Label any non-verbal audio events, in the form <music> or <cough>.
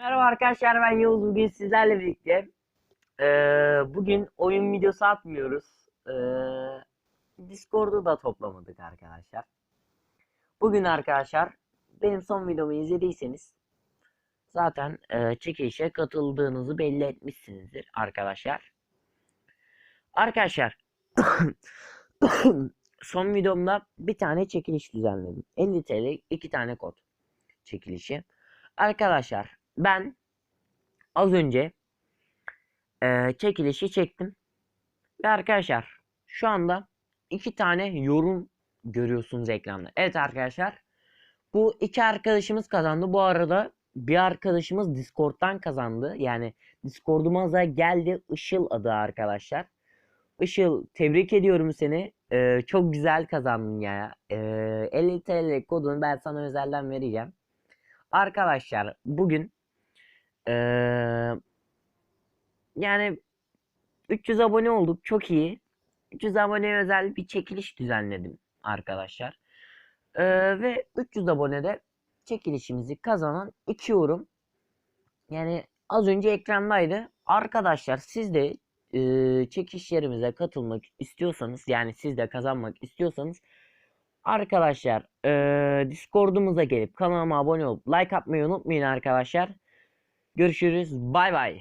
Merhaba arkadaşlar ben Yavuz. Bugün sizlerle birlikte eee, bugün oyun videosu atmıyoruz. Eee Discord'u da toplamadık arkadaşlar. Bugün arkadaşlar benim son videomu izlediyseniz zaten eee çekilişe katıldığınızı belli etmişsinizdir arkadaşlar. Arkadaşlar <coughs> son videomda bir tane çekiliş düzenledim. 50 TL iki tane kod çekilişi. Arkadaşlar ben az önce eee, çekilişi çektim. Ve arkadaşlar şu anda iki tane yorum görüyorsunuz ekranda. Evet arkadaşlar bu iki arkadaşımız kazandı. Bu arada bir arkadaşımız Discord'dan kazandı. Yani Discord'umuza geldi Işıl adı arkadaşlar. Işıl tebrik ediyorum seni. Eee, çok güzel kazandın ya. Eee 50 TL kodunu ben sana özelden vereceğim. Arkadaşlar bugün eee, yani 300 abone olduk çok iyi. 300 abone özel bir çekiliş düzenledim arkadaşlar. Eee, ve 300 abonede çekilişimizi kazanan 2 yorum. Yani az önce ekrandaydı. Arkadaşlar siz de eee çekilişlerimize katılmak istiyorsanız yani siz de kazanmak istiyorsanız Arkadaşlar eee Discord'umuza gelip kanalıma abone olup like atmayı unutmayın arkadaşlar. Görüşürüz. Bay bay.